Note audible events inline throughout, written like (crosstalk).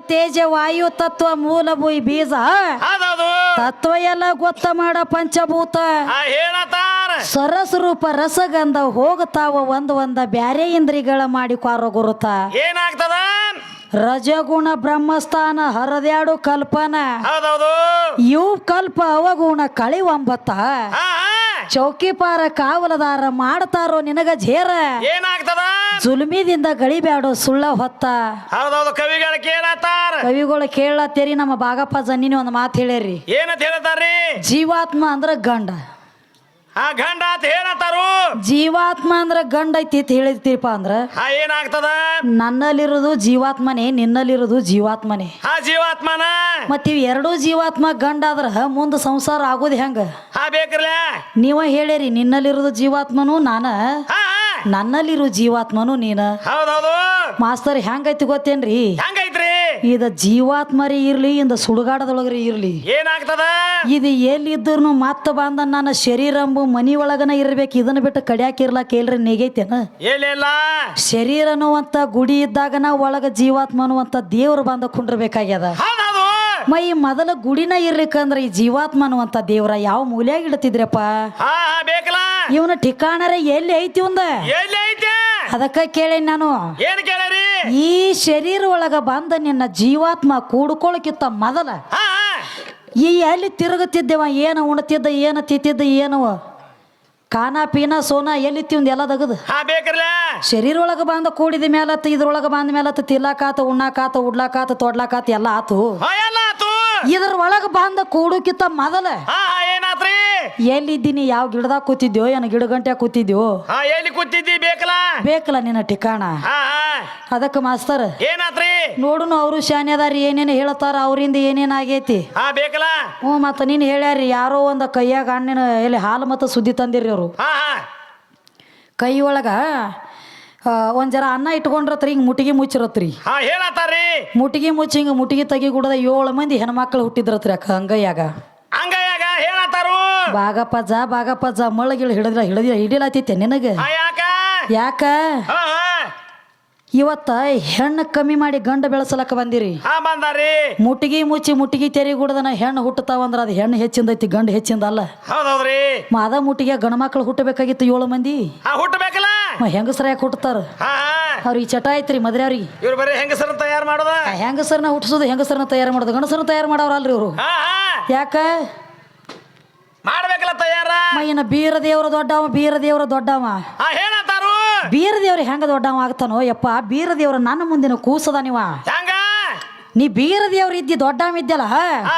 ತೇಜ ವಾಯು ತತ್ವ ಮೂಲ ಭೂಯಿ ಬೀಜ. ತತ್ವ ಎಲ್ಲ ಗೊತ್ತ ಮಾಡ ಪಂಚಭೂತ. ಹೇಳತಾರ. ಸರಸ ರೂಪ ರಸಗಂಧ ಹೋಗತಾವ ಒಂದ್ ಒಂದ ಬ್ಯಾರೆ ಇಂದ್ರಿಗಳ ಮಾಡಿ ಕಾರ ಗುರುತ. ಏನಾಗ್ತದ? ರಜಗುಣ ಬ್ರಹ್ಮಸ್ಥಾನ ಹರದ್ಯಾಡು ಕಲ್ಪನ. ಹೌದೌದು. ಇವು ಕಲ್ಪ ಅವಗುಣ ಕಳಿ ಒಂಬತ್ತ ಚೌಕಿಪಾರ ಕಾವಲದಾರ ಮಾಡ್ತಾರೋ ನಿನಗ ಝೇರ. ಏನಾಗ್ತದ? ಜುಲ್ಮಿದಿಂದ ಗಳಿಬ್ಯಾಡೋ ಸುಳ್ಳ ಹೊತ್ತ. ಹೌದೌದು ಕವಿಗಳ ಕೇಳತ್ತಾರ. ಕವಿಗಳು ಕೇಳತ್ತೇರಿ ನಮ್ಮ ಬಾಗಪ್ಪ ಜನ್ನಿನಿ ಒಂದು ಮಾತು ಹೇಳ್ಯಾರಿ ಏನಂತ ಹೇಳ್ತಾರ್ರಿ? ಜೀವಾತ್ಮ ಅಂದ್ರ ಗಂಡ. ಆ ಗಂಡ ಅಂತ ಏನಂತಾರು? ಜೀವಾತ್ಮ ಅಂದ್ರ ಗಂಡ ಐತಿ ಅಂತ ಹೇಳಿರ್ತೀರಪ್ಪ ಅಂದ್ರ ಏನಾಗ್ತದ? ನನ್ನಲ್ಲಿರೋದು ಜೀವಾತ್ಮನೆ ನಿನ್ನಲ್ಲಿರೋದು ಜೀವಾತ್ಮನೇ. ಆ ಜೀವಾತ್ಮನ? ಮತ್ತ ಇವ್ ಎರಡೂ ಜೀವಾತ್ಮ ಗಂಡ ಆದ್ರ ಮುಂದ ಸಂಸಾರ ಆಗೋದ್ ಹೆಂಗ? ಆ ಬೇಕ್ರಲ್ಲ ನೀವ ಹೇಳಿರಿ ನಿನ್ನಲ್ಲಿರೋದು ಜೀವಾತ್ಮನು ನಾನ ನನ್ನಲ್ಲಿರು ಜೀವಾತ್ಮನು ನೀನ. ಹೌದೌದು. ಮಾಸ್ತರ್ ಹೆಂಗೈತಿ ಗೊತ್ತೇನ್ರಿ? ಹೆಂಗೈತ್ರಿ ಇದ ಜೀವಾತ್ಮರಿ ಇರ್ಲಿ ಇಂದ ಸುಡುಗಾಡದೊಳಗ್ರಿ ಇರ್ಲಿ. ಏನಾಗ್ತದ? ಇದು ಎಲ್ಲಿದ್ರು ಮತ್ತ ಬಂದ ನನ್ನ ಶರೀರಂಬು ಮನಿ ಒಳಗನ ಇರ್ಬೇಕು ಇದನ್ನ ಬಿಟ್ಟು ಕಡ್ಯಾಕ ಇರ್ಲಾಕ ಕೇಳ್ರಿ ನೆಗೈತೇನ ಶರೀರ ಅನ್ನುವಂತ ಗುಡಿ ಇದ್ದಾಗನ ಒಳಗ ಜೀವಾತ್ಮ ಅನ್ನುವಂತ ದೇವ್ರು ಬಂದ ಕುಂಡ್ರಬೇಕಾಗ್ಯದ. ಮೈ ಮೊದಲ ಗುಡಿನ ಇರ್ಲಿಕ್ಕಂದ್ರ ಈ ಜೀವಾತ್ಮ ಅನ್ನುವಂತ ದೇವ್ರ ಯಾವ ಮೂಲ್ಯಾಗ ಇಡ್ತಿದ್ರಪ್ಪ? ಇವನ ಠಿಕಾಣರ ಎಲ್ಲಿ ಐತಿ ಒಂದ? ಎಲ್ಲಿ ಐತೆ? ಅದಕ್ಕ ಕೇಳಿ ನಾನು? ಏನ್ ಕೇಳರಿ? ಈ ಶರೀರ ಒಳಗ ಬಂದ ನಿನ್ನ ಜೀವಾತ್ಮ ಕೂಡ್ಕೊಳಕಿತ್ತ ಮೊದಲ. ಈ ಎಲ್ಲಿ ತಿರುಗುತ್ತಿದ್ದೆವ ಏನು ಉಣ್ತಿದ್ದ ಏನು ತಿತ್ತಿದ್ದ ಏನು ಕಾನ ಪೀನ ಸೋನ ಎಲ್ಲಿ ತಿಂದ ಎಲ್ಲ ತಗದು ಶರೀರ ಒಳಗ ಬಂದ ಕೂಡಿದ ಮೇಲತ್ತ ಇದ್ರೊಳಗ ಬಂದ ಮೇಲತ್ತ ತಿರ್ಲಾಕಾತ ಉಣ್ಣಾಕಾತ ಉಡ್ಲಾಕಾತ ತೊಡ್ಲಾಕಾತ ಎಲ್ಲ ಆತು. ಇದ್ರ ಒಳಗ ಬಂದ ಕೂಡುಕಿತ್ತ ಮೊದಲ. ಎಲ್ಲಿದ್ದೀನಿ? ಯಾವ ಗಿಡದಾಗ ಕೂತಿದ್ಯೋ? ಏನ ಗಿಡ ಗಂಟೆ ಕೂತಿದ್ಯೋ? ಹಾ ಎಲ್ಲಿ ಕೂತಿದ್ದಿ? ಬೇಕಲ್ಲ? ಬೇಕಲ್ಲ ನಿನ್ನ ಠಿಕಾಣ. ಹಾ ಅದಕ್ಕೆ ಮಾಸ್ತರ್ ಏನಾತ್ರಿ? ನೋಡುನು ಅವರು ಶಾನ್ಯದಾರಿ ಏನೇನು ಹೇಳ್ತಾರ ಅವರಿಂದ ಏನೇನು ಆಗೈತಿ? ಹಾ ಬೇಕಲ್ಲ? ಹ್ಞೂ ಮತ್ತೆ ನೀನು ಹೇಳ್ಯಾರಿ ಯಾರೋ ಒಂದ ಕೈಯಾಗ ಹಣ್ಣಿನ ಎಲ್ಲಿ ಹಾಲು ಮತ್ತು ಸುದ್ದಿ ತಂದಿರಿ ಅವರು. ಹಾ ಹಾ. ಕೈ ಒಳಗ ಆ, ಒಂದ್ ಜರ ಅನ್ನ ಇಟ್ಕೊಂಡ್ರತ್ರಿ ಹಿಂಗೆ ಮುಟ್ಟಿಗೆ ಮುಚ್ಚಿರತ್ರಿ. ಹಾ ಮುಟ್ಟಿಗೆ ಮುಚ್ಚಿ ಹಿಂಗೆ ಮುಟ್ಟಿಗೆ ತೆಗಿ ಕೂಡದ ಏಳು ಮಂದಿ ಹೆಣ್ಮಕ್ಳು ಹುಟ್ಟಿದ್ರತ್ರಿ ಅಕ್ಕ ಹಂಗಯ್ಯಾಗ ಹಂಗ ಬಾಗಪ್ಪಜ್ಜ ಬಾಗಪ್ಪಜ್ಜ ಮಳ್ಳಗಿಳ ಹಿಡಿದ್ರ ಹಿಡಿದ ಹಿಡಿಲಾತೈತೆ ನಿನಗೆ. ಯಾಕ? ಇವತ್ತ ಹೆಣ್ಣು ಕಮ್ಮಿ ಮಾಡಿ ಗಂಡ ಬೆಳೆಸಲಕ್ಕ ಬಂದಿರಿ. ಮುಟ್ಟಿಗೆ ಮುಚ್ಚಿ ಮುಟ್ಟಿಗೆ ತೆರಿ ಗುಡದನ ಹೆಣ್ಣು ಹುಟ್ಟತಾವಂದ್ರ ಅದು ಹೆಣ್ಣು ಹೆಚ್ಚಿಂದೈತಿ ಗಂಡ ಹೆಚ್ಚಿಂದ ಅಲ್ಲ. ಮಾದ ಮಾದ ಗಂಡ ಮಕ್ಕಳು ಹುಟ್ಟಬೇಕಾಗಿತ್ತು ಏಳು ಮಂದಿ. ಹುಟ್ಟಬೇಕಲ್ಲ? ಹೆಂಗಸರ ಯಾಕೆ ಹುಟ್ಟತಾರ ಅವ್ರಿಗೆ ಚಟ ಐತ್ರಿ ಮದ್ರಿ ಅವ್ರಿಗೆ ಇವ್ರು ಬರೀ ಹೆಂಗಸರ ತಯಾರು ಮಾಡೋದ? ಹೆಂಗಸರನ್ನ ಹುಟ್ಟಿಸೋದು ಹೆಂಗಸರನ್ನ ತಯಾರು ಮಾಡೋದು ಗಂಡಸರನ್ನ ತಯಾರು ಮಾಡೋರಲ್ರಿ ಇವರು. ಯಾಕ? ಮಾಡ್ಬೇಕಲ್ಲ ತಯಾರ? ಏನ ಬೀರ ದೇವ್ರ ದೊಡ್ಡವ ಬೀರ ದೇವ್ರ ದೊಡ್ಡವ. ಹೇಳತಾರು ಹೇಳತ್ತಾರು ಬೀರ ದೇವ್ರ ಹೆಂಗ ದೊಡ್ಡವ ಆಗ್ತಾನೋ ಯಪ್ಪ ಬೀರ ದೇವ್ರ ನನ್ನ ಮುಂದಿನ ಕೂಸದ ನೀವ. ಹೆಂಗ? ನೀ ಬೀರ ದೇವ್ರ ಇದ್ದಿ ದೊಡ್ಡವ ಇದ್ದಲ್ಲ ಆ,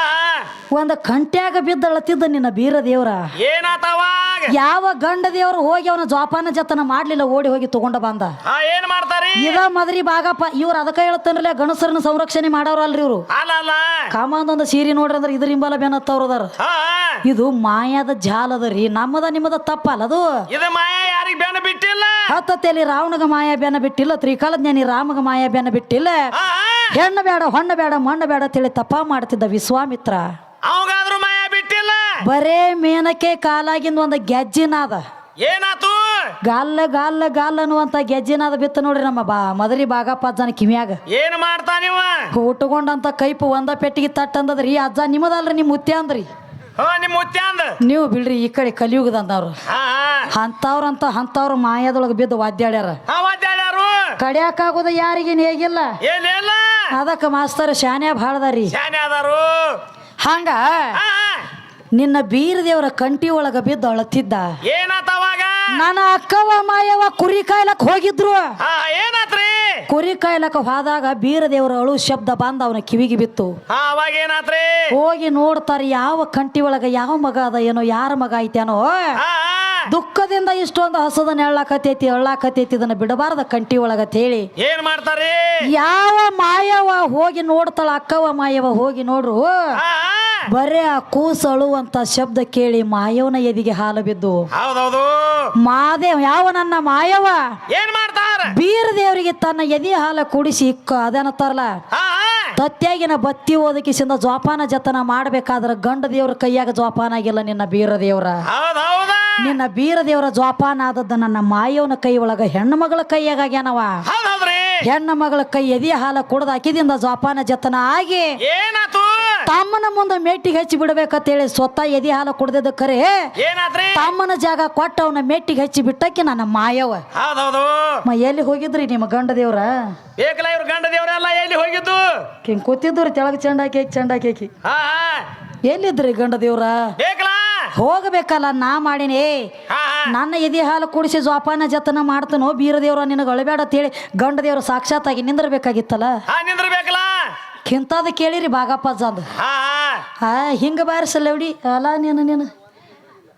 ಒಂದ ಕಂಟ್ಯಾಗ ಬಿದ್ದಳತ್ತಿದ್ದ ನಿನ್ನ ಬೀರ ದೇವ್ರ ಏನಾತವಾಗ ಯಾವ ಗಂಡ ದೇವರು ಹೋಗಿ ಅವನ ಜೋಪಾನ ಜತನ ಮಾಡ್ಲಿಲ್ಲ ಓಡಿ ಹೋಗಿ ತಗೊಂಡ ಬಂದ. ಹಾ ಏನ್ ಮಾಡ್ತಾರಿ? ಇದ ಮದ್ರಿ ಬಾಗಪ್ಪ ಇವ್ರ ಅದಕ್ಕ ಹೇಳ್ತಾನಲ್ಲ ಗಣಸರನ್ನ ಸಂರಕ್ಷಣೆ ಮಾಡವ್ರಲ್ರಿ ಇವ್ರು. ಅಲ್ಲ ಅಲ್ಲ. ಕಾಮಂದೊಂದು ಸೀರೆ ನೋಡ್ರಿ ಅಂದ್ರೆ ಇದರಿಂಬಲ ಬೆನ್ನತ್ತವ್ರದಾರ ಹಾ ಹಾ. ಇದು ಮಾಯಾದ ಜಾಲದ ರೀ ನಮ್ಮದ ನಿಮ್ಮದ ತಪ್ಪಲ್ಲ ಅದು. ಇದು ಮಾಯ ಯಾರಿಗ್ ಬೆನ್ನ ಬಿಟ್ಟಿಲ್ಲ? ಹತ್ತತ್ತೇಲಿ ರಾವಣಗ ಮಾಯಾ ಬೆನ್ನ ಬಿಟ್ಟಿಲ್ಲ ತ್ರಿಕಾಲಜ್ಞಾನಿ ರಾಮಗ ಮಾಯಾ ಬೆನ್ನ ಬಿಟ್ಟಿಲ್ಲ. ಹಾ. ಹೆಣ್ಣು ಬೇಡ ಹೊಣ್ಣ ಬೇಡ ಮಣ್ಣು ಬೇಡ ತಿಳಿ ತಪ್ಪ ಮಾಡ್ತಿದ್ದ ವಿಶ್ವಾಮಿತ್ರ. ಬರೇ ಮೇನಕ್ಕೆ ಕಾಲಾಗಿಂದ ಒಂದು ಗೆಜ್ಜಿನಾದ. ಏನಾತು? ಗಾಲ್ಲ ಗಾಲ್ಲ ಗಾಲ್ ಅನ್ನುವಂತ ಗೆಜ್ಜಿನಾದ ಬಿತ್ತ ನೋಡ್ರಿ ನಮ್ಮ ಬಾ ಮದರಿ ಬಾಗಪ್ಪ ಅಜ್ಜನ ಕಿವಿಯಾಗ. ಏನ್ ಮಾಡ್ತಾನಿವ ಉಟ್ಕೊಂಡಂತ ಕೈಪು ಒಂದ ಪೆಟ್ಟಿಗೆ ತಟ್ಟ ಅಂದದ್ರಿ ಅಜ್ಜ ನಿಮ್ಮದಲ್ರಿ ನಿಮ್ ಮುತ್ಯ ಅಂದ್ರಿ. ನೀವು ಬಿಡ್ರಿ ಈ ಕಡೆ ಕಲಿಯುಗದಂದವ್ರು. ಅಂತ ಅಂಥವ್ರ ಮಾಯದೊಳಗೆ ಬಿದ್ದು ವಾದ್ಯಾಡ್ಯಾರ. ಕಡಿಯಾಕಾಗೋದ ಯಾರಿಗೆ ಹೇಗಿಲ್ಲ ಅದಕ್ಕೆ ಮಾಸ್ತರ್ ಶಾನ್ಯ ಭಾಳದಾರಿ. ಅದಾರು? ಹಂಗ. ನಿನ್ನ ಬೀರದೇವರ ಕಂಟಿ ಒಳಗ ಬಿದ್ದು ಅಳತಿದ್ದ. ಏನಾತವಾಗ ನನ್ನ ಅಕ್ಕವ ಮಾಯವ ಕುರಿ ಕಾಯ್ಲಕ್ ಹೋಗಿದ್ರು. ಏನಾತ್ರಿ? ಕುರಿ ಕಾಯ್ಲಕ್ ಹೋದಾಗ ಬೀರದೇವರ ಅಳು ಶಬ್ದ ಬಂದ ಅವನ ಕಿವಿಗೆ ಬಿತ್ತು. ಅವಾಗ ಏನಾತ್ರಿ? ಹೋಗಿ ನೋಡ್ತಾರ ಯಾವ ಕಂಟಿ ಒಳಗ ಯಾವ ಮಗ ಅದ ಏನೋ ಯಾರ ಮಗ ಐತೇನೋ. ದುಃಖದಿಂದ ಇಷ್ಟೊಂದು ಹಸದನ್ನ ಎಳ್ಳಾಕತೈತಿ ಎಳ್ಳಾಕತೈತಿ ಇದನ್ನ ಬಿಡಬಾರ್ದ ಕಂಟಿ ಒಳಗ ಹೇಳಿ. ಏನ್ ಮಾಡ್ತಾರೆ ಯಾವ ಮಾಯವ ಹೋಗಿ ನೋಡ್ತಾಳ ಅಕ್ಕವ ಮಾಯವ ಹೋಗಿ ನೋಡ್ರು. ಬರೇ ಆ ಕೂಸು ಅಳುವಂತ ಶಬ್ದ ಕೇಳಿ ಮಾಯವನ ಎದಿಗೆ ಹಾಲು ಬಿದ್ದು. ಹೌದೌದು. ಮಾದೇವ್ ಯಾವ ನನ್ನ ಮಾಯವ ಏನ್ ಮಾಡ್ತಾರ ಬೀರ ದೇವರಿಗೆ ತನ್ನ ಎದಿ ಹಾಲ ಕುಡಿಸಿ ಇಕ್ಕ ಅದೇನತ್ತಾರಲ್ಲ ಹಾ ಹಾ. ತತ್ಯಾಗಿನ ಬತ್ತಿ ಓದಕಿಸಿಂದ ಜೋಪಾನ ಜತನ ಮಾಡ್ಬೇಕಾದ್ರ ಗಂಡ ದೇವ್ರ ಕೈಯಾಗ ಜೋಪಾನ ಆಗಿಲ್ಲ ನಿನ್ನ ಬೀರ ದೇವ್ರ. ನಿನ್ನ ಬೀರ ದೇವರ ಜೋಪಾನ ಆದದ್ದು ನನ್ನ ಮಾಯವನ ಕೈ ಒಳಗ ಹೆಣ್ಣು ಮಗಳ ಕೈಯಾಗ ಆಗ್ಯಾನವ. ಹೆಣ್ಣು ಮಗಳ ಕೈ ಎದಿ ಹಾಲ ಕುಡ್ದ ಹಾಕಿದಿಂದ ಜೋಪಾನ ಜತನ ಆಗಿ ಏನಾತು ತಮ್ಮನ ಮುಂದೆ ಮೆಟ್ಟಿಗೆ ಹಚ್ಚಿ ಬಿಡ್ಬೇಕಂತೇಳಿ ಸ್ವತಃ ಎದಿ ಹಾಲು ಕುಡ್ದದ ಕರೆ. ತಮ್ಮನ ಜಾಗ ಕೊಟ್ಟ ಅವನ ಮೆಟ್ಟಿಗೆ ಹಚ್ಚಿ ಬಿಟ್ಟಕ್ಕೆ ನನ್ನ ಮಾಯವ ಹೌದೌದು. ಮ ಎಲ್ಲಿ ಹೋಗಿದ್ರಿ ನಿಮ್ಮ ಗಂಡ ದೇವ್ರ? ಬೇಕಲ್ಲ ಇವ್ರ ಗಂಡ ದೇವರೆಲ್ಲ ಎಲ್ಲಿ ಹೋಗಿದ್ದು? ಹಿಂಗ್ ಕೂತಿದ್ರು ತೆಳಗ ಚಂಡಾಕಿ ಚಂಡಾಕಿ ಹಾ ಹಾ. ಎಲ್ಲಿದ್ರಿ ಗಂಡ ದೇವ್ರ? ಬೇಕಲ್ಲ ಹೋಗಬೇಕಲ್ಲ ನಾ ಮಾಡಿನಿ. ಹಾ ಹಾ. ನನ್ನ ಎದಿ ಹಾಲು ಕುಡಿಸಿ ಜೋಪಾನ ಜತನ ಮಾಡ್ತನೋ ಬೀರ ದೇವ್ರ ನಿನಗೆ ಅಳಬೇಡ ಅಂತೇಳಿ ಗಂಡ ದೇವ್ರ ಸಾಕ್ಷಾತ್ತಾಗಿ ಆಗಿ ಹಾ ನಿಂದ್ರಬೇಕಲ್ಲ. ಕಿಂತಾದ ಕೇಳಿರಿ ಬಾಗಪ್ಪ ಅಂದ. ಹಾ ಹಾ. ಹಿಂಗೆ ಬಾರಿಸ ಲೌಡಿ. ಅಲ್ಲ ನೀನು ನೀನು.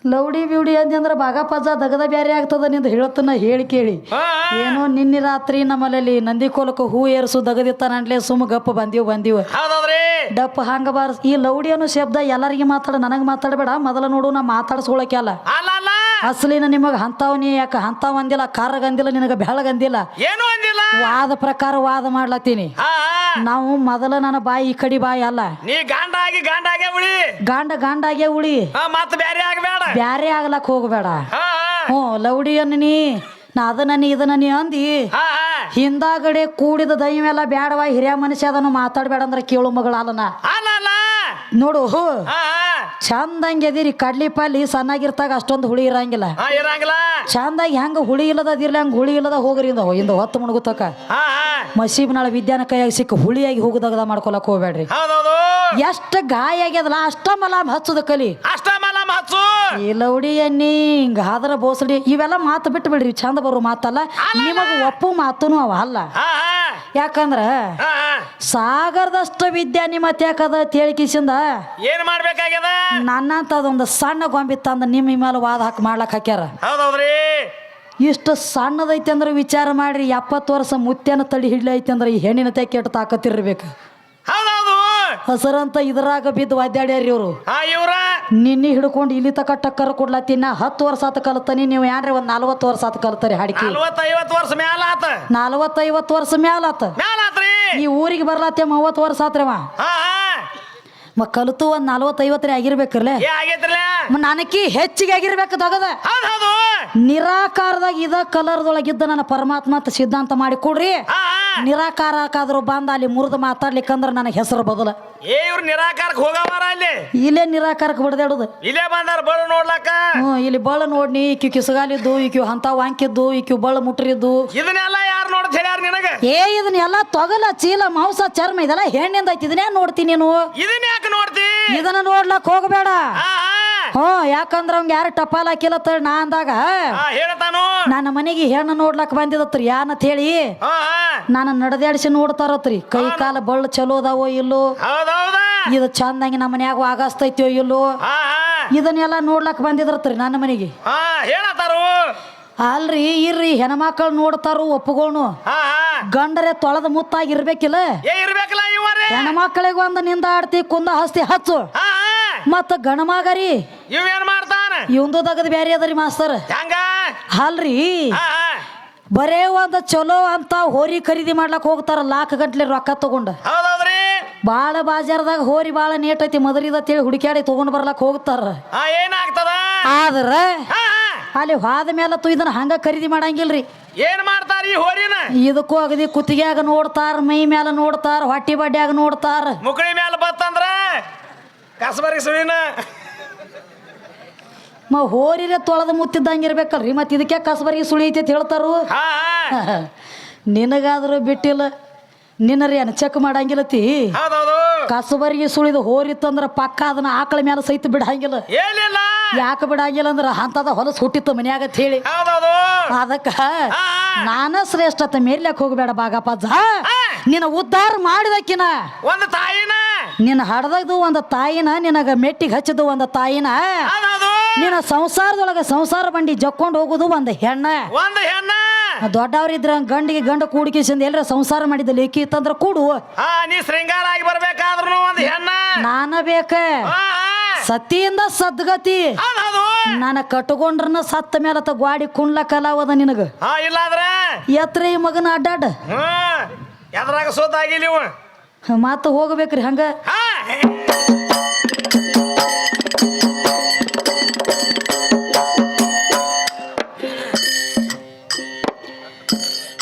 ಲೌಡಿ ಬ್ಯೂಡಿ ಅಂದ್ರೆ ಬಾಗಪ್ಪಜ್ಜ ದಗದ ಬ್ಯಾರೆ ಆಗ್ತದ ನಿಂದು ಹೇಳತ್ತನ ಹೇಳಿ ಕೇಳಿ. ಏನೋ ನಿನ್ನೆ ರಾತ್ರಿ ನಮ್ಮಲ್ಲಿ ನಂದಿ ಕೋಲಕ್ಕೆ ಹೂ ಏರ್ಸು ದಗದಿತ್ತಾನಂಟ್ಲೆ ಸುಮ್ಮ ಗಪ್ಪ ಬಂದೀವಿ ಬಂದೀವಿ. ಡಪ್ಪ ಡಪ್ ಹಂಗ ಬಾರ್ಸ್. ಈ ಲೌಡಿ ಅನ್ನೋ ಶಬ್ದ ಎಲ್ಲರಿಗೆ ಮಾತಾಡ ನನಗೆ ಮಾತಾಡಬೇಡ. ಮೊದಲ ನೋಡು ನಾ ಮಾತಾಡ್ಸ್ಕೊಳಕ್ಕೆ ಅಲ್ಲ. ಅಸಲಿನ ನಿಮಗೆ ಅಂತಾವ್ ಯಾಕೆ ಕಾರ ಅಂದಿಲ್ಲ ಕಾರ್ರಗಂದಿಲ್ಲ ನಿನಗೆ ಬೆಳಗಂದಿಲ್ಲ ವಾದ ಪ್ರಕಾರ ವಾದ ಮಾಡ್ಲತ್ತೀನಿ. ನಾವು ಮೊದಲ ನನ್ನ ಬಾಯಿ ಈ ಕಡಿ ಬಾಯಿ ಅಲ್ಲ. ನೀ ಗಾಂಡ ಆಗಿ ಗಂಡ ಆಗೇ ಉಳಿ. ಗಾಂಡ ಗಾಂಡಾಗೆ ಉಳಿ. ಹಾ ಮತ್ತ ಬ್ಯಾರೆ ಆಗಬೇಡ. ಬ್ಯಾರೆ ಆಗ್ಲಕ್ ಹೋಗಬೇಡ. ಹಾ ಹ್ಞೂ ಲೌಡಿ ಅನ್ನಿ ನಾ ಅದನ್ನ ನೀ ಇದನ್ನ ನೀ ಅಂದಿ. ಹಾ ಹಿಂದಾಗಡೆ ಕೂಡಿದ ದೈವೆಲ್ಲ ಬ್ಯಾಡವ ಹಿರಿಯ ಮನುಷ್ಯ ಅದನ್ನು ಮಾತಾಡ್ಬೇಡ ಅಂದ್ರೆ ಕೇಳು ಮಗಳ ಅಲ್ಲ ಅಲ್ಲ. ನೋಡು ಹಾ ಹಾ. ಚಂದಂಗೆ ಅದಿರಿ ಕಡ್ಲಿ ಪಾಲಿ ಸಣ್ಣಾಗಿರ್ತಾಗ ಅಷ್ಟೊಂದು ಹುಳಿ ಇರಂಗಿಲ್ಲ. ಹಾ ಇರಂಗಿಲ್ಲ. ಚಂದಾಗಿ ಹೆಂಗ ಹುಳಿ ಇಲ್ಲದ ಅದಿರ್ಲಿ ಹಂಗ ಹುಳಿ ಇಲ್ಲದ ಹೋಗ್ರಿ ಇಂದ ಇಂದ ಹೊತ್ತು ಮುಣಗುತ್ತಕ ಹಾ ಹಾ. ಮಸೀಬ್ನಾಳ ವಿದ್ಯಾನ ಕೈಯಾಗ ಸಿಕ್ಕ ಹುಳಿಯಾಗಿ ಹೋಗುದಾಗದ ಮಾಡ್ಕೊಳಕ್ ಹೋಗ್ಬೇಡ್ರಿ ಹೌದೌದು. ಎಷ್ಟ ಗಾಯ ಆಗ್ಯದಲ್ಲ ಅಷ್ಟ ಮಲಾಮ್ ಹಚ್ಚದ ಕಲಿ. ಅಷ್ಟ ಮಲ ಹಚ್ಚು. ಈ ಲೌಡಿ ಎಣ್ಣಿ ಹಿಂಗ ಹಾದ್ರ ಬೋಸಡಿ ಇವೆಲ್ಲ ಮಾತು ಬಿಟ್ಟು ಬಿಡ್ರಿ ಚಂದ ಬರೋ ಮಾತಲ್ಲ. ನಿಮಗ ಒಪ್ಪು ಮಾತುನು ಅವ ಅಲ್ಲ. ಹಾ ಹಾ. ಯಾಕಂದ್ರ ಸಾಗರದಷ್ಟು ವಿದ್ಯಾ ನಿಮ್ಮ ತ್ಯಾಕದ ತೇಳಿಕಿಸಿಂದ ಏನ್ ಮಾಡ್ಬೇಕಾಗ್ಯದ? ನನ್ನಂತ ಅದೊಂದು ಸಣ್ಣ ಗೊಂಬಿ ತಂದ ನಿಮ್ಮ ಮೇಲೆ ವಾದ ಹಾಕಿ ಮಾಡ್ಲಕ್ ಹಾಕ್ಯಾರ. ಹೌದೌದ್ರಿ. ಇಷ್ಟು ಸಣ್ಣದೈತಿ ಅಂದ್ರೆ ವಿಚಾರ ಮಾಡ್ರಿ ಎಪ್ಪತ್ತು ವರ್ಷ ಮುತ್ಯನ ತಳಿ ಹಿಡ್ಲೈತೆ ಐತಿ ಅಂದ್ರೆ ಈ ಹೆಣ್ಣಿನ ತೈ ಕೆಟ್ಟ ತಾಕತ್ತಿರ್ಬೇಕು. ಹಸರಂತ ಇದ್ರಾಗ ಬಿದ್ದು ವಾದ್ಯಾಡ್ಯಾರಿ ಇವರು. ಹಾ ಇವ್ರ? ನಿನ್ನೆ ಹಿಡ್ಕೊಂಡು ಇಲ್ಲಿ ತಕ ಟಕ್ಕರ್ ಕೊಡ್ಲತ್ತೀನಿ ನಾ ಹತ್ತು ವರ್ಷ ಆತ ಕಲ್ತಾನಿ ನೀವು ಯಾನ್ರಿ ಒಂದ್ ನಲ್ವತ್ತು ವರ್ಷ ಆತ ಕಲ್ತಾರಿ ಹಾಡಿಕೆ? ವರ್ಷ ಮ್ಯಾಲ ಆತ. ನಲ್ವತ್ತೈವತ್ತು ವರ್ಷ ಮ್ಯಾಲ ಆತ. ಮ್ಯಾಲ ಆತ್ರಿ? ಈ ಊರಿಗೆ ಬರ್ಲಾತ್ತೆ ಮೂವತ್ತು ವರ್ಷ ಆತ್ರಿ ಹಾ ಹಾ. ಮ ಕಲಿತು ಒಂದ್ ನಲ್ವತ್ತೈವತ್ತರೇ ಆಗಿರ್ಬೇಕ್ರಲೆ ನನಕಿ ಹೆಚ್ಚಿಗೆ ಆಗಿರ್ಬೇಕು ತಗದ ನಿರಾಕಾರದಾಗ ಇದ ಕಲರ್ದೊಳಗಿದ್ದ ನನ್ನ ಪರಮಾತ್ಮ ಅಂತ ಸಿದ್ಧಾಂತ ಮಾಡಿ ಕೊಡ್ರಿ. ಹಾ ಹಾ. ನಿರಾಕಾರಕ್ಕಾದ್ರೂ ಬಂದ ಅಲ್ಲಿ ಮುರಿದು ಮಾತಾಡ್ಲಿಕ್ಕಂದ್ರ ನನಗೆ ಹೆಸರು ಬದಲ. ಏ ಇವ್ರು ನಿರಾಕಾರಕ್ಕೆ ಹೋಗವಾರ ಅಲ್ಲಿ? ಇಲ್ಲೇ ನಿರಾಕಾರಕ್ಕೆ ಬಿಡದಾಡುದು. ಇಲ್ಲೇ ಬಂದಾರ ಬಳು ನೋಡ್ಲಕ್ಕ ಹ್ಞೂ ಇಲ್ಲಿ ಬಳ್ಳ ನೋಡ್ನಿ ಈಕಿ ಕಿಸಗಾಲಿದ್ದು ಈಕಿ ಹಂತ ವಾಂಕಿದ್ದು ಈಕಿ ಬಳ್ಳ ಮುಟ್ರಿದ್ದು. ಇದನ್ನೆಲ್ಲ ಯಾರು ನೋಡತ್ ಹೇಳ್ಯಾರ ನಿನಗ? ಏ ಇದನ್ನೆಲ್ಲ ತೊಗಲ ಚೀಲ ಮಾಂಸ ಚರ್ಮ ಇದೆಲ್ಲ ಹೆಣ್ಣಿಂದ ಐತಿ ಇದನ್ನೇ ನೋಡ್ತೀನಿ ನೀನು. ಇದನ್ನ ಯಾಕೆ ನೋಡ್ತಿ ಇದನ್ನ ನೋಡ್ಲಕ್ ಹೋಗಬೇಡ. ಹೋ ಯಾಕಂದ್ರ ಅವ್ನ್ ಯಾರು ಟಪಾಲ್ ಹಾಕಿಲ್ಲ ತೇಳಿ ನಾ ಅಂದಾಗ? ಹೇಳ್ತಾನು. ನನ್ನ ಮನೆಗೆ ಹೆಣ್ಣು ನೋಡ್ಲಕ್ ಬಂದಿದತ್ರಿ ಯಾನಂತ ಹೇಳಿ. ನಾನು ನಡೆದಾಡಿಸಿ ನೋಡ್ತಾರತ್ರಿ ಕೈ ಕಾಲ ಬಳ್ಳ ಚಲೋ ಅದಾವೋ ಇಲ್ಲೋ? ಇದು ಚಂದಂಗೆ ನಮ್ಮ ಮನ್ಯಾಗ ಆಗಸ್ತೈತಿಯೋ ಇಲ್ಲೋ? ಇದನ್ನೆಲ್ಲ ನೋಡ್ಲಕ್ ಬಂದಿದ್ರತ್ರಿ ನನ್ನ ಮನೆಗೆ. ಹೇಳತ್ತಾರು. ಅಲ್ರಿ ಇರ್ರಿ ಹೆಣ್ಮಕ್ಳು ನೋಡ್ತಾರು ಒಪ್ಪಗೋಣು ಗಂಡರೆ ತೊಳೆದ ಏ ಇರ್ಬೇಕಲ್ಲ ಇವರೇ ಹೆಣ್ಮಕ್ಳಿಗೆ ಒಂದು ನಿಂದ ಆಡ್ತಿ ಕುಂದ ಹಸ್ತಿ ಹಚ್ಚು. ಹಾ ಮತ್ತ ಗಣಮಗರಿ ಮಾಗರಿ ಇವೇನ್ ಮಾಡ್ತಾನ? ಇವಂದು ದಗದ ಬ್ಯಾರಿ ಅದರಿ ಮಾಸ್ತರ್. ಹೆಂಗ? ಅಲ್ರಿ ಹಾ ಹಾ. ಬರೇ ಒಂದ್ ಚಲೋ ಅಂತ ಹೋರಿ ಖರೀದಿ ಮಾಡ್ಲಕ್ ಹೋಗ್ತಾರ ಲಾಕ್ ಗಂಟ್ಲೆ ರೊಕ್ಕ ತಗೊಂಡ್. ಹೌದೌದ್ರಿ. ಬಾಳ ಬಾಜಾರದಾಗ ಹೋರಿ ಬಾಳ ನೇಟ್ ಐತಿ ಮದರಿದ ತಿಳಿ ಹುಡುಕ್ಯಾಡಿ ತಗೊಂಡ್ ಬರ್ಲಕ್ ಹೋಗ್ತಾರ. ಹಾ ಏನಾಗ್ತದ ಆದ್ರ ಹಾ ಹಾ. ಅಲ್ಲಿ ಹೋದ ಮೇಲೆ ತು ಇದನ್ನ ಹಂಗ ಖರೀದಿ ಮಾಡಂಗಿಲ್ರಿ. ಏನ್ ಮಾಡ್ತಾರ ಈ ಹೋರಿನ? ಇದಕ್ಕೂ ಅಗದಿ ಕುತ್ತಿಗೆಯಾಗ ನೋಡ್ತಾರ ಮೈ ಮ್ಯಾಲ ನೋಡ್ತಾರ ಹೊಟ್ಟಿ ಬಡ್ಡ್ಯಾಗ ನೋಡ್ತಾರ. ಮುಕಳಿ ಮ್ಯಾಲ ಬತ್ತಂದ್ರ? ಕಸಬರಿ ಸುಳಿನ ಮ ಹೋರಿರೆ ತೊಳೆದ ಮುತ್ತಿದ್ದಂಗಿರ್ಬೇಕಲ್ರಿ ಮತ್ತೆ ಇದಕ್ಕೆ ಕಸಬರಿಗೆ ಸುಳಿ ಐತಿ ಅಂತ ಹೇಳ್ತಾರು. ಹಾ (laughs) ನಿನಗಾದ್ರೂ ಬಿಟ್ಟಿಲ್ಲ ನಿನ್ನರಿ ಏನು ಚೆಕ್ ಮಾಡಂಗಿಲ್ಲತಿ? ಹೌದೌದು. ಕಸಬರಿಗೆ ಸುಳಿದು ಹೋರಿತ್ತಂದ್ರ ಪಕ್ಕ ಅದನ್ನ ಆಕಳ ಮ್ಯಾಲ ಸಹಿತ ಬಿಡಂಗಿಲ್ಲ. ಏನಿಲ್ಲ. ಯಾಕೆ ಬಿಡಾಗಿಲ್ಲ ಅಂದ್ರೆ ಅಂತದ ಹೊಲಸು ಹುಟ್ಟಿತ್ತು ಮನ್ಯಾಗ ಅಂತ ಹೇಳಿ. ಅದಕ್ಕೆ ನಾನ ಶ್ರೇಷ್ಠತೆ ಮೇಲ್ಯಾಕ ಹೋಗ್ಬೇಡ ಬಾಗಪ್ಪ ನಿನ್ನ ಉದ್ಧಾರ ಮಾಡಿದಕ್ಕಿನ. ಒಂದು ತಾಯಿನ. ನಿನ್ನ ಹಡ್ದದು ಒಂದು ತಾಯಿನ ನಿನಗ ಮೆಟ್ಟಿಗೆ ಹಚ್ಚದು ಒಂದು ತಾಯಿನ. ನಿನ್ನ ಸಂಸಾರದೊಳಗ ಸಂಸಾರ ಬಂಡಿ ಜಕ್ಕೊಂಡು ಹೋಗುದು ಒಂದು ಹೆಣ್ಣ. ಒಂದು ಹೆಣ್ಣ. ದೊಡ್ಡವ್ರಿದ್ರ ಗಂಡಿಗೆ ಗಂಡ ಕೂಡಿಕೆಸಿಂದ ಎಲ್ಲರ ಸಂಸಾರ ಮಾಡಿದ ಲೇಖಿ ಇತ್ತಂದ್ರ ಕೂಡು. ನೀ ಶೃಂಗಾರ ಆಗಿ ಬರ್ಬೇಕಾದ್ರು ಒಂದು ಹೆಣ್ಣ. ನಾನ ಬೇಕ. ಸತಿಯಿಂದ ಸದ್ಗತಿ. ನಾನು ಕಟ್ಟಕೊಂಡ್ರನ ಸತ್ತ ಮೇಲತ್ತ ಗ್ವಾಡಿ ಕುಣ್ಲ ಕಲಾವದ ನಿನಗ ಇಲ್ಲಾಂದ್ರ ಎತ್ರ ಈ ಮಗನ ಅಡ್ಡಾಡ. ಎದ್ರಾಗ ಸೋತಾಗಿಲ್ಲ ಇವ. ಮತ್ತ ಹೋಗ್ಬೇಕ್ರಿ ಹಂಗ.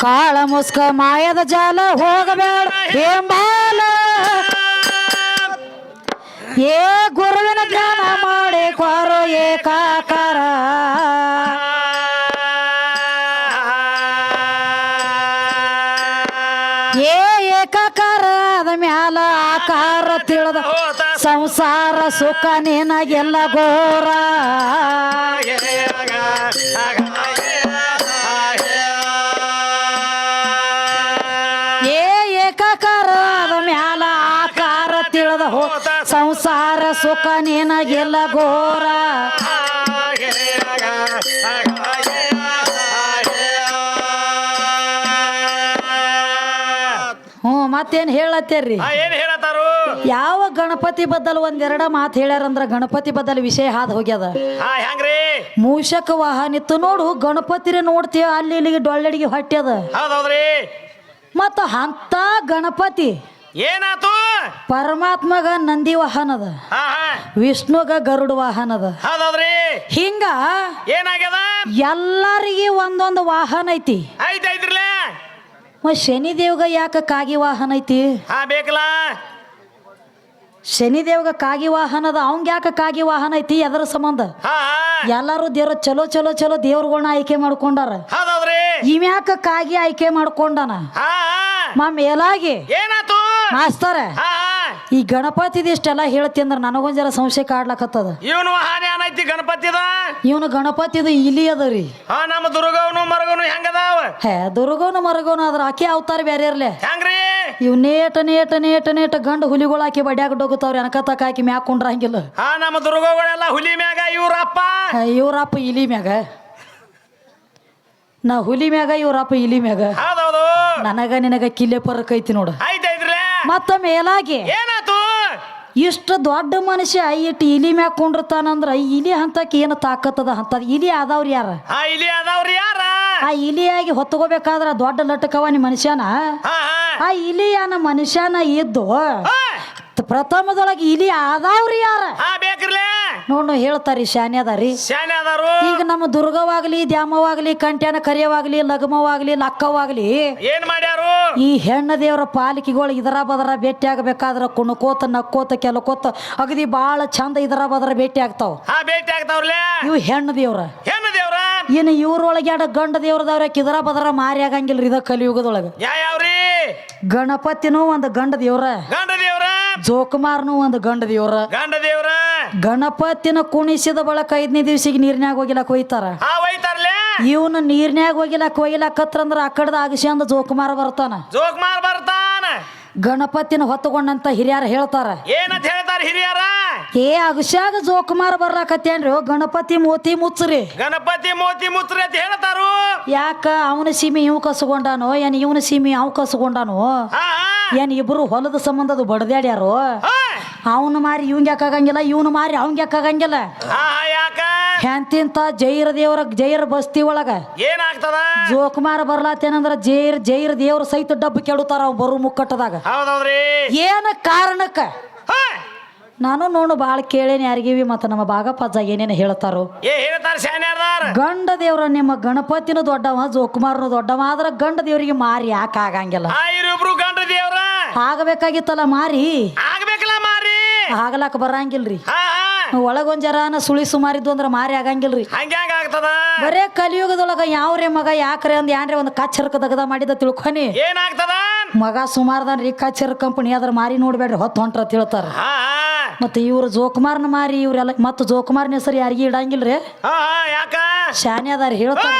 ಕಾಳ ಮುಸ್ಕ ಮಾಯದ ಜಾಲ ಹೋಗಬೇಡ ಎಂಬಾಲ ಏ ಗುರುವಿನ ಧ್ಯಾನ ಮಾಡಿ ಕೊರು ಏಕಾಕಾರ. ಏ ಏಕಾಕಾರ, ಅದ ಮ್ಯಾಲ ಆಕಾರ ತಿಳಿದ ಸಂಸಾರ ಸುಖ ನಿನಗೆಲ್ಲ ಘೋರ. ಸುಖ ನಿನಗೆಲ್ಲ ಘೋರ. ಹ್ಞೂ ಮತ್ತೇನು ಹೇಳತ್ತೇರಿ? ಏನ್ ಹೇಳತ್ತಾರು? ಯಾವ ಗಣಪತಿ ಬದಲ್ ಒಂದೆರಡ ಮಾತು ಹೇಳ್ಯಾರಂದ್ರ ಗಣಪತಿ ಬದಲ್ ವಿಷಯ ಹಾದ್ ಹೋಗ್ಯದ. ಹಾ ಹೆಂಗ್ರಿ ಮೂಷಕ ವಾಹನ ಇತ್ತು ನೋಡು ಗಣಪತಿರೇ ನೋಡ್ತೀವ ಅಲ್ಲಿ ಇಲ್ಲಿಗೆ ಡೊಳ್ಳಡಿಗೆ ಹೊಟ್ಯದ. ಮತ್ತ ಅಂತ ಗಣಪತಿ ಏನಾತು? ಪರಮಾತ್ಮಗ ನಂದಿ ವಾಹನದ ಹಾ ಹಾ. ವಿಷ್ಣುಗ ಗರುಡ ವಾಹನದ. ಹೌದ್ರಿ ಹಿಂಗ ಏನಾಗ್ಯದ? ಎಲ್ಲರಿಗೆ ಒಂದೊಂದು ವಾಹನ ಐತಿ. ಐತ್ ಐತ್ರಿಲೆ ಮ ಶನಿದೇವ್ಗ ಯಾಕ ಕಾಗಿ ವಾಹನ ಐತಿ? ಹಾ ಬೇಕಲ್ಲ? ಶನಿದೇವ್ಗ ಕಾಗಿ ವಾಹನದ ಅವಂಗ ಯಾಕ ಕಾಗಿ ವಾಹನ ಐತಿ? ಅದರ ಸಂಬಂಧ? ಹಾ ಹಾ. ಎಲ್ಲಾರು ದೇವ್ರ ಚಲೋ ಚಲೋ ಚಲೋ ದೇವ್ರಗಳನ್ನ ಆಯ್ಕೆ ಮಾಡ್ಕೊಂಡಾರ. ಹೌದೌದ್ರಿ? ಇವ್ಯಾಕ ಕಾಗಿ ಆಯ್ಕೆ ಮಾಡ್ಕೊಂಡಾನ? ಹಾ ಹಾ. ಮಾ ಮೇಲಾಗಿ ಏನಾತು? ಮಾಸ್ತರ ಈ ಗಣಪತಿ ಇಷ್ಟೆಲ್ಲ ಹೇಳ್ತಿ ಅಂದ್ರ ನನಗೊಂದ್ ಜರ ಸಂಶಯ ಕಾಡ್ಲಕತ್ತದ. ಇವನು ಹಾನಿ ಏನೈತಿ ಗಣಪತಿದ? ಇವನು ಗಣಪತಿದ ಇಲಿ ಅದರಿ ಹಾ ನಮ್ಮ ದುರ್ಗವನು ಮರಗವನು ಹೆಂಗದಾವ? ಹೇ ದುರ್ಗವನು ಮರಗವನು ಅದ್ರ ಆಕೆ ಅವತಾರ ಬೇರೆ ಇರ್ಲೆ. ಹೆಂಗ್ರಿ? ಇವ್ ನೇಟ ನೇಟ ನೇಟ ನೇಟ ಗಂಡ ಹುಲಿಗಳು ಹಾಕಿ ಬಡ್ಯಾಗ ಡೋಗುತ್ತವ್ರಿ ಅನಕತ್ತಕ ಹಾಕಿ ಮ್ಯಾಕ್ ಕುಂಡ್ರಂಗಿಲ್ಲ. ಹಾ ನಮ್ಮ ದುರ್ಗಗಳೆಲ್ಲ ಹುಲಿ ಮ್ಯಾಗ ಇವ್ರಪ್ಪ. ಇವ್ರಪ್ಪ ಇಲಿ ಮ್ಯಾಗ. ನಾ ಹುಲಿ ಮ್ಯಾಗ ಇವ್ರಪ್ಪ ಇಲಿ ಮ್ಯಾಗ. ನನಗ ನಿನಗ ಕಿಲ್ಲೆ ಪರಕೈತಿ ಐತಿ ನೋಡ. ಐತ್ ಐತ್ರಿಲೆ ಮತ್ತ ಮೇಲಾಗಿ ಏನಾತು ಇಷ್ಟು ದೊಡ್ಡ ಮನುಷ್ಯ ಇಟ್ಟು ಇಲಿ ಮ್ಯಾಗ ಕುಂಡಿರ್ತಾನಂದ್ರ ಇಲಿ ಹಂತಕ್ಕೆ ಏನು ತಾಕತ್ತದ ಹಂತದ? ಇಲಿ ಆದವ್ರು ಯಾರ? ಇಲಿ ಇಲ್ಲಿ ಅದಾವ್ರಿ ಯಾರ? ಆ ಇಲಿಯಾಗಿ ಹೊತ್ತಗೋಬೇಕಾದ್ರ ದೊಡ್ಡ ಲಟ್ಟಕವ ನಿಮ್ಮ ಮನುಷ್ಯನ? ಆ ಇಲಿ ಆ ಇಲಿಯನ ಮನುಷ್ಯನ ಇದ್ದು ಪ್ರಥಮದೊಳಗೆ ಇಲಿ ಆದವ್ರಿ ಯಾರ? ಬೇಕ್ರಿಲೆ. ನೋಡು ಹೇಳ್ತಾರಿ ಶಾನೆ ಅದಾರಿ. ಶಾನೆ ಅದಾರು. ಈಗ ನಮ್ಮ ದುರ್ಗವಾಗ್ಲಿ ದ್ಯಾಮವಾಗ್ಲಿ ಕಂಟ್ಯಾನ ಕರಿಯವಾಗ್ಲಿ ಲಗಮವಾಗ್ಲಿ ಲಕ್ಕವಾಗ್ಲಿ ಏನ್ ಮಾಡ್ಯಾರು? ಈ ಹೆಣ್ಣು ದೇವರ ಪಾಲಿಕೆಗಳು ಇದರ ಬದರ ಭೇಟಿ ಆಗಬೇಕಾದ್ರ ಕುಣಕೋತ ನಕ್ಕೋತ ಕೆಲಕೋತ ಅಗದಿ ಭಾಳ ಚಂದ ಇದರ ಬದರ ಭೇಟಿ ಆಗ್ತಾವ. ಹಾ ಭೇಟಿ ಇವು ಹೆಣ್ಣು ದೇವ್ರ. ಹೆಣ್ಣು ದೇವ್ರ? ಇನ್ನು ಇವ್ರೊಳಗೆ ಎರಡು ಗಂಡ ದೇವ್ರದವ್ರ ಕಿದರ ಬದರ ಮಾರಿ ಆಗಂಗಿಲ್ರಿ ಇದ ಕಲಿಯುಗದೊಳಗೆ. ಯಾ ಯಾವ್ರಿ? ಗಣಪತಿನೂ ಒಂದು ಗಂಡ ದೇವ್ರ. ಗಂಡ ದೇವ್ರ? ಜೋಕುಮಾರ್ನು ಒಂದು ಗಂಡ ದೇವ್ರ. ಗಂಡ ದೇವ್ರ? ಗಣಪತಿನ ಕುಣಿಸಿದ ಬಳಕ ಐದನೇ ದಿವ್ಸಿಗೆ ನೀರಿನಾಗ ಹೋಗಿಲಕ್ ಹೋಯ್ತಾರ. ಹಾ ಒಯ್ತಾರ್ಲೆ ಇವನು ನೀರ್ನ್ಯಾಗ ಕತ್ರ ಅಂದ್ರ ಆ ಕಡ್ದ ಅಗಸ್ಯಾಂದ ಜೋಕುಮಾರ ಬರ್ತಾನ ಜೋಕ್ಮಾರ್ ಬರ್ತಾನ. ಗಣಪತಿನ ಹೊತ್ತುಕೊಂಡಂತ ಹಿರಿಯರ ಹೇಳ್ತಾರ. ಏನಂತ ಹೇಳ್ತಾರ ಹಿರಿಯರ? ಏ ಅಗಸ್ಯಾಗ ಜೋಕುಮಾರ ಬರ್ಲಾಕತ್ತೇನ್ರಿ? ಗಣಪತಿ ಮೋತಿ ಮುಚ್ಚರಿ. ಗಣಪತಿ ಮೋತಿ ಮುತ್ರಿ ಅಂತ ಹೇಳ್ತಾರು. ಯಾಕ ಅವನ ಸೀಮೆ ಇವ್ ಕಸ್ಕೊಂಡಾನೋ ಏನ್ ಇವನ ಸೀಮೆ ಅವ್ ಕಸ್ಕೊಂಡಾನೋ? ಹಾ ಹಾ. ಏನ್ ಇಬ್ರು ಹೊಲದ ಸಂಬಂಧದ ಬಡದ್ಯಾಡ್ಯಾರು ಹಾ. ಅವನು ಮಾರಿ ಇವಂಗ ಯಾಕಾಗಂಗಿಲ್ಲ ಇವನು ಮಾರಿ ಅವಂಗೆ ಯಾಕಾಗಂಗಿಲ್ಲ ಹಾ ಹಾ, ಯಾಕ ಹೆಂತಿಂತ ಜೈರ ದೇವರ ಜೈರ ಬಸ್ತಿ ಒಳಗ ಏನಾಗ್ತದ? ಜೋಕುಮಾರ್ ಬರ್ಲಾತೇನಂದ್ರ ಜೈರ್ ಜೈರ ದೇವ್ರ ಸಹಿತ ಡಬ್ಬು ಕೆಡುತ್ತಾರ ಅವ್ ಬರು ಮುಕ್ಕಟ್ಟದಾಗ. ಹೌದೌದ್ರಿ. ಏನ ಕಾರಣಕ್ಕ? ನಾನು ನೋಡು ಭಾಳ ಕೇಳೇನಿ ಯಾರಿಗಿವಿ ಮತ್ತು ನಮ್ಮ ಭಾಗಪ್ಪಜ್ಜ ಏನೇನು ಹೇಳ್ತಾರೋ. ಏ ಹೇಳ್ತಾರ ಶಾನೆ ಗಂಡ ದೇವ್ರ ನಿಮ್ಮ ಗಣಪತಿನೂ ದೊಡ್ಡವ ಜೋಕುಮಾರನು ದೊಡ್ಡವ ಆದ್ರ ಗಂಡ ದೇವರಿಗೆ ಮಾರಿ ಯಾಕೆ ಆಗಂಗಿಲ್ಲ. ಇವ್ರಿಬ್ರು ಗಂಡ ದೇವ್ರ. ಆಗಬೇಕಾಗಿತ್ತಲ್ಲ ಮಾರಿ? ಆಗ್ಬೇಕಲ್ಲ ಮಾರಿ. ಆಗ್ಲಾಕ ಬರಂಗಿಲ್ರಿ. ಹಾ. ಒಳಗೊಂದ್ ಜರಾನ ಸುಳಿ ಸುಮಾರಿದ್ದು ಅಂದ್ರ ಮಾರಿ ಆಗಂಗಿಲ್ರಿ. ಹಂಗ್ಯಾಂಗ ಆಗ್ತದ? ಬರೇ ಕಲಿಯುಗದೊಳಗ ಯಾವ್ರೆ ಮಗ ಯಾಕ್ರೆ ಅಂದ್ ಯಾನ್ರೆ ಒಂದು ಕಚ್ಚರ್ಕ ದಗದ ಮಾಡಿದ ತಿಳ್ಕೊನಿ. ಏನಾಗ್ತದ ಮಗ ಸುಮಾರ್ದನ್ರಿ ಕಚ್ಚರ್ ಕಂಪನಿ ಅದ್ರ ಮಾರಿ ನೋಡ್ಬೇಡ್ರಿ ಹೊತ್ತು ಹೊಂಟ್ರ ತಿಳ್ತಾರ. ಮತ್ತೆ ಇವ್ರು ಜೋಕುಮಾರ್ನ ಮಾರಿ ಇವ್ರೆಲ್ಲ ಮತ್ತು ಜೋಕುಮಾರ್ನ ಹೆಸರು ಯಾರಿಗೂ ಇಡಂಗಿಲ್ರಿ. ಯಾಕ? ಶಾನೆ ಅದಾರ ಹೇಳ್ತಾರ